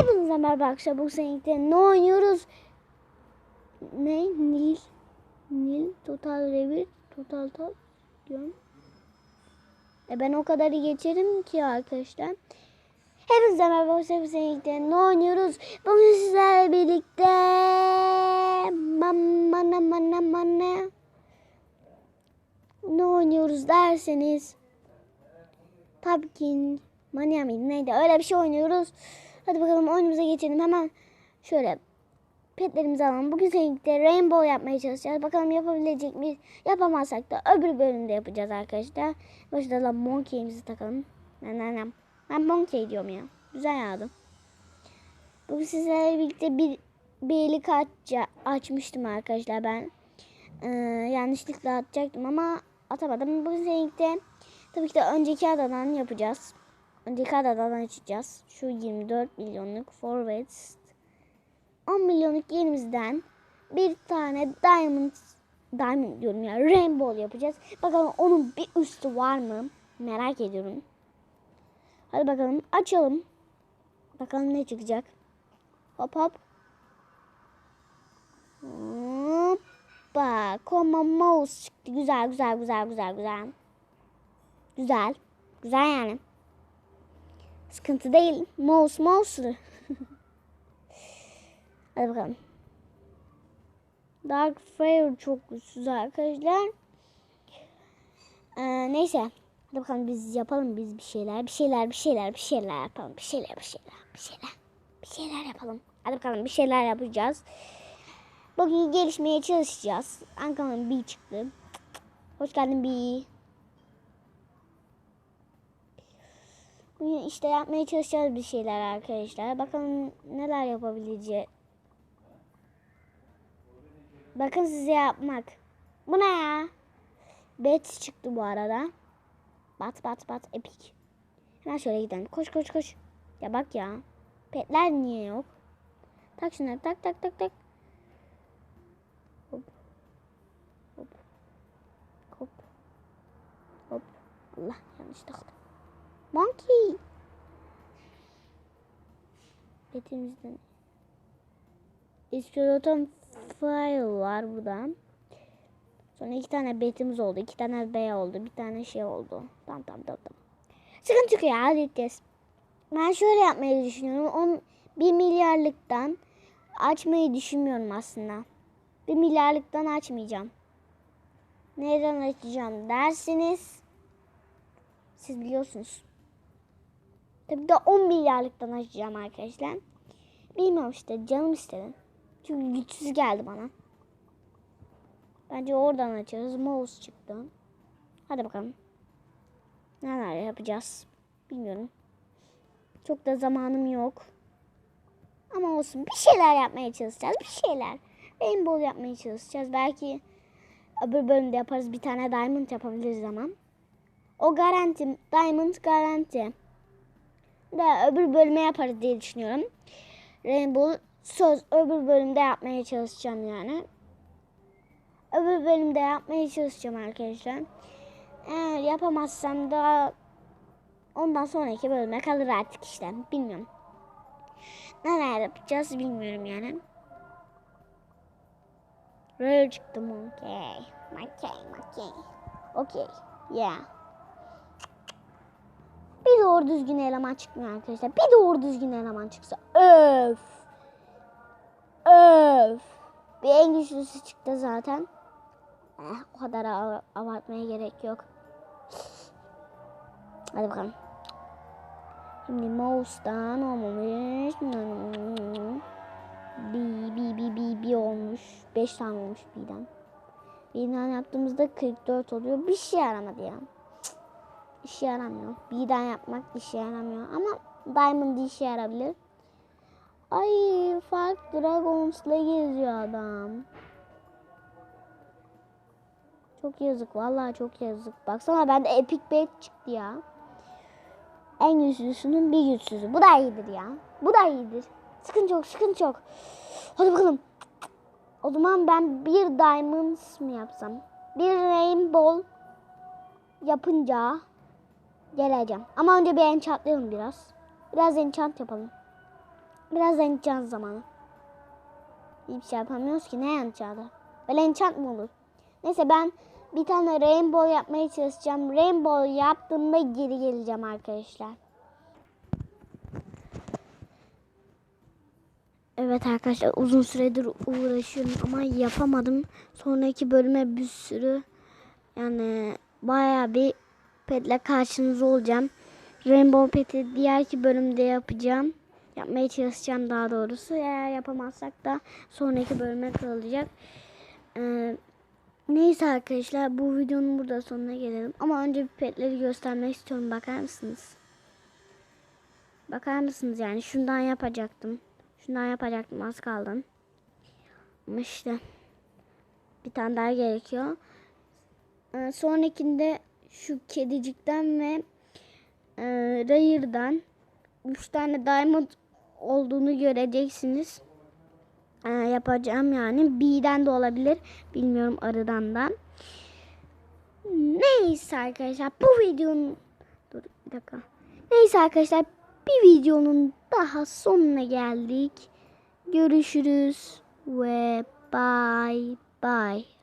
Hepinize merhaba arkadaşlar. Bu seninle ne oynuyoruz? Ne? Nil. Nil. Total Revir. Total Top diyorum. E ben o kadarı geçerim ki arkadaşlar. Hepinize merhaba arkadaşlar. Bu seninle ne oynuyoruz? Bugün sizlerle birlikte Mamma mana mana ne oynuyoruz derseniz ki Mania mıydı neydi öyle bir şey oynuyoruz. Hadi bakalım oyunumuza geçelim hemen şöyle petlerimizi alalım. Bugün seninle rainbow yapmaya çalışacağız. Bakalım yapabilecek miyiz? Yapamazsak da öbür bölümde yapacağız arkadaşlar. Başta da monkey'imizi takalım. Ben, ben, ben, ben monkey diyorum ya. Güzel yazdım. Bugün sizlerle birlikte bir birlik açça, açmıştım arkadaşlar ben. Ee, yanlışlıkla atacaktım ama atamadım. Bugün seninle tabii ki de önceki adadan yapacağız. Önceki adadan açacağız. Şu 24 milyonluk forward 10 milyonluk yerimizden bir tane diamond diamond diyorum ya rainbow yapacağız. Bakalım onun bir üstü var mı? Merak ediyorum. Hadi bakalım açalım. Bakalım ne çıkacak. Hop hop. Hoppa. Koma mouse çıktı. Güzel güzel güzel güzel güzel. Güzel. Güzel yani. Sıkıntı değil. Mouse mouse. Hadi bakalım. Dark Fire çok güçsüz arkadaşlar. Ee, neyse. Hadi bakalım biz yapalım biz bir şeyler. Bir şeyler bir şeyler bir şeyler yapalım. Bir şeyler bir şeyler bir şeyler. Bir şeyler yapalım. Hadi bakalım bir şeyler yapacağız. Bugün gelişmeye çalışacağız. Ankara'nın bir çıktı. Hoş geldin bir. İşte yapmaya çalışacağız bir şeyler arkadaşlar. Bakalım neler yapabileceğiz. Bakın size yapmak. Bu ne ya? Bet çıktı bu arada. Bat bat bat epik. Hemen şöyle gidelim. Koş koş koş. Ya bak ya. Petler niye yok? Tak şunları tak tak tak tak. Hop. Hop. Hop. Hop. Allah yanlış taktım. Monkey. Betimizden. İskeleton file var burada. Sonra iki tane betimiz oldu. iki tane B oldu. Bir tane şey oldu. Tamam tamam. tamam. Sıkıntı yok ya halledeceğiz. Ben şöyle yapmayı düşünüyorum. 10, 1 milyarlıktan açmayı düşünmüyorum aslında. 1 milyarlıktan açmayacağım. Neden açacağım dersiniz. Siz biliyorsunuz. Tabii de 10 milyarlıktan açacağım arkadaşlar. Bilmiyorum işte canım istedi. Çünkü güçsüz geldi bana. Bence oradan açarız. Mouse çıktı. Hadi bakalım. Neler yapacağız? Bilmiyorum. Çok da zamanım yok. Ama olsun. Bir şeyler yapmaya çalışacağız. Bir şeyler. Rainbow yapmaya çalışacağız. Belki öbür bölümde yaparız. Bir tane diamond yapabiliriz ama. O garanti. Diamond garanti. Da öbür bölüme yaparız diye düşünüyorum. Rainbow söz öbür bölümde yapmaya çalışacağım yani. Öbür bölümde yapmaya çalışacağım arkadaşlar. Eğer yapamazsam da ondan sonraki bölüme kalır artık işte. Bilmiyorum. Neler yapacağız bilmiyorum yani. Rare çıktı monkey. Monkey, monkey. Okay. Yeah. Bir doğru düzgün eleman çıkmıyor arkadaşlar. Bir doğru düzgün eleman çıksa. Öf. Öf. Bir en güçlüsü çıktı zaten. Eh, o kadar av- abartmaya gerek yok. Hadi bakalım. Şimdi mouse'dan olmamış. Bi bi bi bi bi olmuş. 5 tane olmuş birden. Birden yaptığımızda 44 oluyor. Bir şey yaramadı ya. İşe yaramıyor. Birden yapmak işe yaramıyor. Ama Diamond işe yarabilir. Ay Fark Dragons'la geziyor adam. Çok yazık. Vallahi çok yazık. Baksana bende Epic Bet çıktı ya. En güçlüsünün bir güçsüzü. Bu da iyidir ya. Bu da iyidir. Sıkıntı yok, sıkıntı yok. Hadi bakalım. O zaman ben bir diamond mı yapsam? Bir rainbow yapınca geleceğim. Ama önce bir enchantlayalım biraz. Biraz enchant yapalım. Biraz enchant zamanı. Hiçbir şey yapamıyoruz ki. Ne enchant'ı? Böyle enchant mı olur? Neyse ben bir tane rainbow yapmaya çalışacağım. Rainbow yaptığımda geri geleceğim arkadaşlar. Evet arkadaşlar uzun süredir uğraşıyorum ama yapamadım. Sonraki bölüme bir sürü yani bayağı bir petle karşınızda olacağım. Rainbow Pet'i diğerki bölümde yapacağım. Yapmaya çalışacağım daha doğrusu. Eğer yapamazsak da sonraki bölüme kalacak. Ee, neyse arkadaşlar bu videonun burada sonuna gelelim. Ama önce bir petleri göstermek istiyorum. Bakar mısınız? Bakar mısınız yani? Şundan yapacaktım. Şundan yapacaktım az kaldı. Ama işte bir tane daha gerekiyor. Ee, sonrakinde şu kedicikten ve e, Rayır'dan 3 tane diamond olduğunu göreceksiniz. Ee, yapacağım yani. B'den de olabilir. Bilmiyorum arıdan da. Neyse arkadaşlar bu videonun dur bir dakika. Neyse arkadaşlar bir videonun daha sonuna geldik. Görüşürüz ve bye bye.